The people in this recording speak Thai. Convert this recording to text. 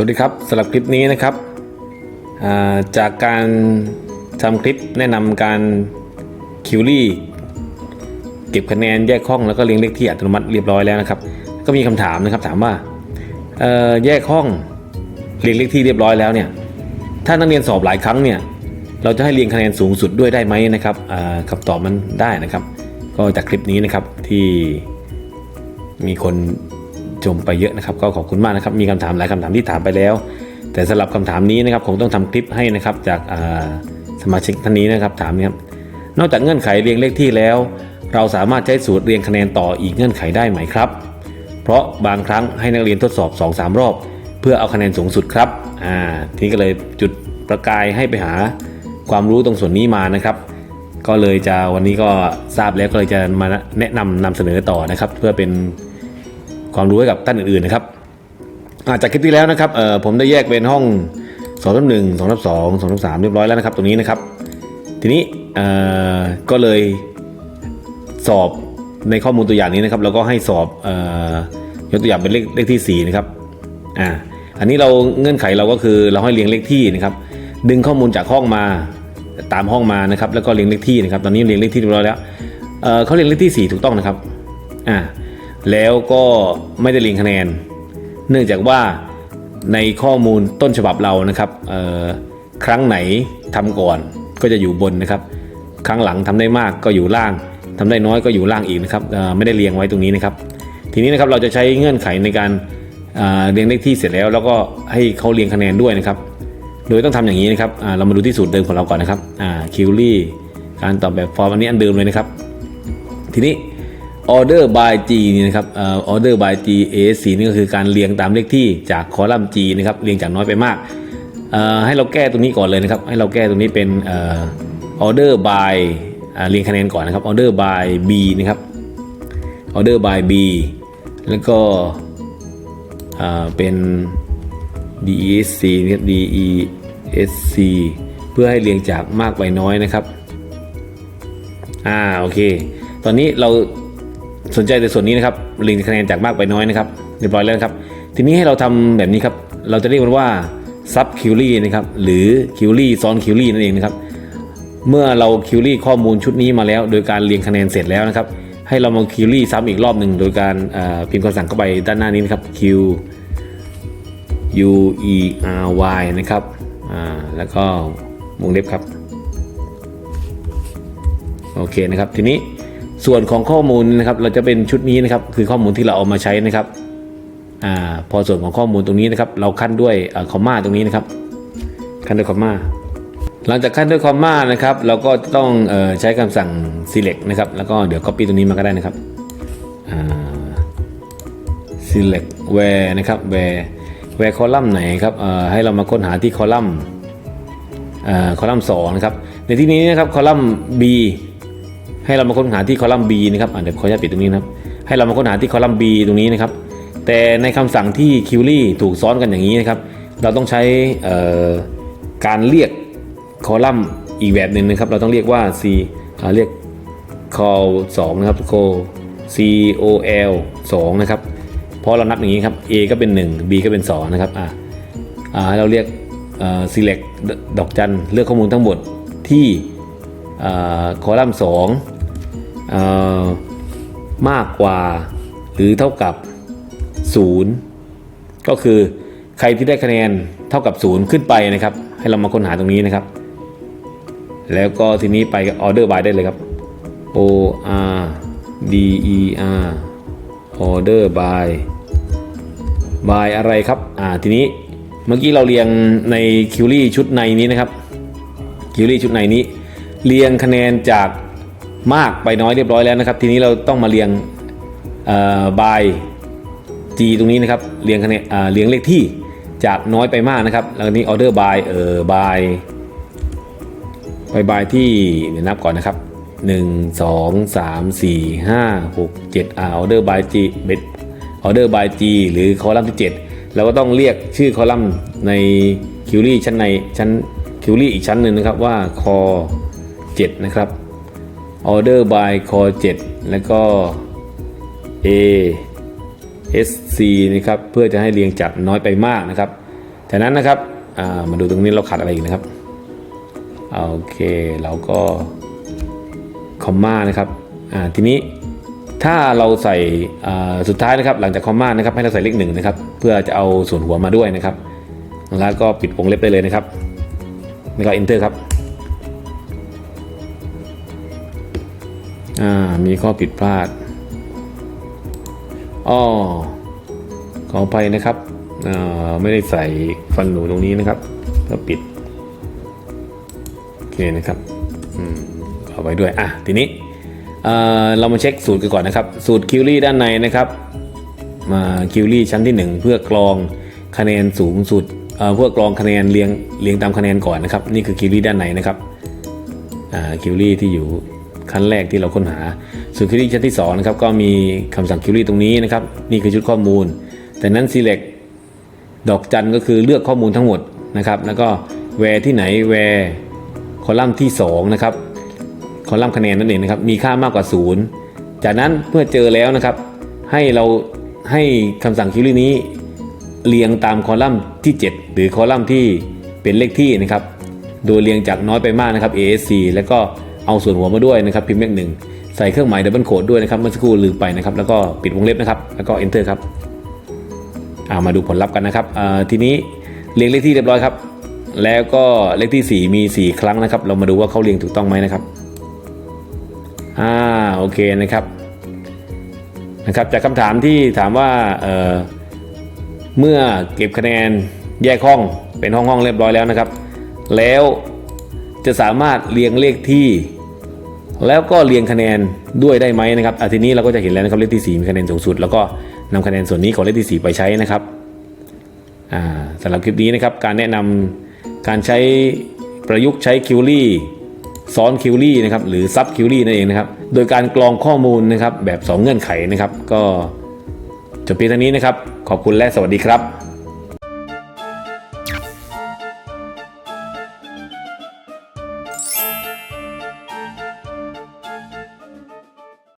วัสดีครับสำหรับคลิปนี้นะครับ จากการทำคลิปแนะนำการคิวรี่เก็บคะแนนแยกห้องแล้วก็เรียงเลขที่อัตโนมัติเรียบร้อยแล้วนะครับ ก็มีคำถามนะครับถามว่าแยกห้องเรียงเลขที่เรียบร้อยแล้วเนี่ยถ้านักเรียนสอบหลายครั้งเนี่ยเราจะให้เรียงคะแนนสูงสุดด้วยได้ไหมนะครับคำตอบมันได้นะครับ ก็จากคลิปนี้นะครับที่มีคน ชมไปเยอะนะครับ ก็ขอบคุณมากนะครับ มีคำถามหลายคำถามที่ถามไปแล้ว แต่สำหรับคำถามนี้นะครับผมต้องทำคลิปให้นะครับจากสมาชิกท่านนี้นะครับถามนะครับนอกจากเงื่อนไขเรียงเลขที่แล้ว เราสามารถใช้สูตรเรียงคะแนนต่ออีกเงื่อนไขได้ไหมครับ เพราะบางครั้งให้นักเรียนทดสอบ 2-3 รอบ เพื่อเอาคะแนนสูงสุดครับอ่าทีนี้ก็เลยจุดประกายให้ไปหาความรู้ตรงส่วนนี้มานะครับ ก็เลยจะวันนี้ก็ทราบแล้วก็เลยจะมาแนะนำนำเสนอต่อนะครับ เพื่อเป็น ความรู้ให้กับท่านอื่นๆนะครับาจากคลิปที่แล้วนะครับผมได้แยกเป็นห้อง2องทับหนึ่งสองทับสองสองทับสามเรียบร้อยแล้วนะครับ ตรงนี้นะครับ ทีนี้ก็เลยสอบในข้อมูลตัวอย่างนี้นะครับ แล้วก็ให้สอบออยกตัวอย่างเป็นเลขเลขที่สี่นะครับอ่าอันนี้เราเงื่อนไขเราก็คือเราให้เรียงเลขที่นะครับ ดึงข้อมูลจากห้องมาตามห้องมานะครับ แล้วก็เรียงเลขที่นะครับ ตอนนี้เรียงเลขที่เรียบร้อยแล้วเเขาเรียงเลขที่ 4 ถูกต้องนะครับอ่า แล้วก็ไม่ได้เรียงคะแนน เนื่องจากว่าในข้อมูลต้นฉบับเรานะครับครั้งไหนทำก่อนก็จะอยู่บนนะครับ ครั้งหลังทำได้มากก็อยู่ล่างทำได้น้อยก็อยู่ล่างอีกนะครับไม่ได้เรียงไว้ตรงนี้นะครับ ทีนี้นะครับเราจะใช้เงื่อนไขในการเรียงเลขที่เสร็จแล้ว แล้วก็ให้เขาเรียงคะแนนด้วยนะครับ โดยต้องทำอย่างนี้นะครับเรามาดูที่สูตรเดิมของเราก่อนนะครับคิวรี่การตอบแบบฟอร์มอันนี้อันเดิมเลยนะครับ ทีนี้ order by G นี่นะครับเอ่อ order by G ASC นี่ก็คือการเรียงตามเลขที่จากคอลัมน์ G นะครับ เรียงจากน้อยไปมาก ให้เราแก้ตรงนี้ก่อนเลยนะครับ ให้เราแก้ตรงนี้เป็นออ order by อ่าเรียงคะแนนก่อนนะครับ order by B นะครับ order by B แล้วก็เป็น DESC นะครับ DESC เพื่อให้เรียงจากมากไปน้อยนะครับ อ่า โอเค ตอนนี้เรา สนใจในส่วนนี้นะครับเรียงคะแนนจากมากไปน้อยนะครับเรียบร้อยแล้วครับ ทีนี้ให้เราทำแบบนี้ครับ เราจะเรียกมันว่า sub query นะครับหรือ query ซ้อน query นั่นเองนะครับ เมื่อเรา query ข้อมูลชุดนี้มาแล้ว โดยการเรียงคะแนนเสร็จแล้วนะครับ ให้เรามา query ซ้ำอีกรอบหนึ่งโดยการพิมพ์คำสั่งเข้าไปด้านหน้านี้นะครับ q u e r y นะครับแล้วก็วงเล็บครับ โอเคนะครับ ทีนี้ ส่วนของข้อมูลนะครับเราจะเป็นชุดนี้นะครับคือข้อมูลที่เราเอามาใช้นะครับอพอส่วนของข้อมูลตรงนี้นะครับ เราขั้นด้วยคอมมาตรงนี้นะครับ ขั้นด้วยคอมมาหลังจากขั้นด้วยคอมมานะครับ เราก็ต้องออใช้คำสั่ง select นะครับ แล้วก็เดี๋ยว copy ตรงนี้มาก็ได้นะครับ select where นะครับ where where คอลัมน์ไหนครับให้เรามาค้นหาที่คอลัมน์เอ่อคอลัมน์สองนะครับในที่นี้นะครับคอลัมน์ B ให้เรามาค้นหาที่คอลัมน์ B นะครับอะเดี๋ยวขออนุญาตปิดตรงนี้นะครับ ให้เรามาค้นหาที่คอลัมน์ B ตรงนี้นะครับ แต่ในคำสั่งที่คิวรี่ถูกซ้อนกันอย่างนี้นะครับ เราต้องใช้การเรียกคอลัมน์อีกแบบหนึ่งนะครับ เราต้องเรียกว่า C เรียก call 2นะครับ call c o l 2นะครับเพราะเรานับอย่างนี้ครับ A ก็เป็น 1 B ก็เป็น2นะครับอ่าเราเรียก select ดอกจันเลือกข้อมูลทั้งหมดที่คอลัมน์2 มากกว่าหรือเท่ากับ 0 ก็คือใครที่ได้คะแนนเท่ากับ 0 ขึ้นไปนะครับ ให้เรามาค้นหาตรงนี้นะครับ แล้วก็ทีนี้ไปกับ order by ได้เลยครับ O R D E R order by by อะไรครับ อ่า ทีนี้เมื่อกี้เราเรียงในคิวรี่ชุดในนี้นะครับ คิวรี่ชุดในนี้ เรียงคะแนนจาก มากไปน้อยเรียบร้อยแล้วนะครับ ทีนี้เราต้องมาเรียงเอ่อ by G ตรงนี้นะครับเรียงคะแนนเรียงเลขที่จากน้อยไปมากนะครับ แล้วนี้ order by เอ่อ by ไป by ที่เดี๋ยวนับก่อนนะครับ 1 2 3 4 5 6 7อ่า order by G เบ็ด order by G หรือคอลัมน์ที่ 7 เราก็ต้องเรียกชื่อคอลัมน์ในคิวรี่ชั้นในชั้นคิวรี่อีกชั้นหนึ่งนะครับว่าคอ7นะครับ order by คอ7แล้วก็ A S C นะครับเพื่อจะให้เรียงจากน้อยไปมากนะครับจากนั้นนะครับามาดูตรงนี้เราขาดอะไรอีกนะครับโอเคเราก็คอมมานะครับทีนี้ถ้าเราใส่สุดท้ายนะครับ หลังจากคอมมานะครับให้เราใส่เลขหนึ่งนะครับ เพื่อจะเอาส่วนหัวมาด้วยนะครับ แล้วก็ปิดวงเล็บได้เลยนะครับแล้วก็ enter ครับ อ่ามีข้อผิดพลาดอ้อขออภัยนะครับอ่าไม่ได้ใส่ฟันหนูตรงนี้นะครับ ก็ปิด โอเคนะครับอืมขอไว้ด้วย อะ ทีนี้เอ่อเรามาเช็คสูตรกันก่อนนะครับ สูตรคิวรี่ด้านในนะครับ มาคิวรี่ชั้นที่ 1 เพื่อกรองคะแนนสูงสุดเอ่อเพื่อกรองคะแนนเรียงเรียงตามคะแนนก่อนนะครับ นี่คือคิวรี่ด้านในนะครับอ่าคิวรี่ที่อยู่ ขั้นแรกที่เราค้นหา ส่วนคิวรี่ชั้นที่2นะครับก็มีคำสั่งคิวรี่ตรงนี้นะครับนี่คือชุดข้อมูล แต่นั้น select ดอกจันก็คือเลือกข้อมูลทั้งหมดนะครับแล้วก็ where ที่ไหน where คอลัมน์ที่2นะครับคอลัมน์คะแนนนั่นเองนะครับมีค่ามากกว่า 0 จากนั้นเมื่อเจอแล้วนะครับ ให้เราให้คำสั่งคิวรี่นี้ เรียงตามคอลัมน์ที่ 7 หรือคอลัมน์ที่เป็นเลขที่นะครับ โดยเรียงจากน้อยไปมากนะครับ ASC แล้วก็ เอาส่วนหัวมาด้วยนะครับพิมพ์เลขหนึ่งใส่เครื่องหมายดับเบิลโคดด้วยนะครับเมื่อสักครู่ลืมไปนะครับแล้วก็ปิดวงเล็บนะครับแล้วก็ enter ครับเอามาดูผลลัพธ์กันนะครับทีนี้เรียงเลขที่เรียบร้อยครับ แล้วก็เลขที่ 4 มี 4 ครั้งนะครับ เรามาดูว่าเขาเรียงถูกต้องไหมนะครับอ่าโอเคนะครับนะครับ จากคำถามที่ถามว่าเเมื่อเก็บคะแนนแยกห้องเป็นห้องห้องเรียบร้อยแล้วนะครับ แล้วจะสามารถเรียงเลขที่ แล้วก็เรียงคะแนนด้วยได้ไหมนะครับอาทีนี้เราก็จะเห็นแล้วนะครับเลขที่4มีคะแนนสูงสุด แล้วก็นำคะแนนส่วนนี้ของเลขที่4ไปใช้นะครับอ่าสำหรับคลิปนี้นะครับการแนะนำการใช้ประยุกต์ใช้คิวรี่ซ้อนคิวรี่นะครับหรือซับคิวรี่นั่นเองนะครับโดยการกรองข้อมูลนะครับแบบ 2 เงื่อนไขนะครับ ก็จบเพียงเท่านี้นะครับ ขอบคุณและสวัสดีครับ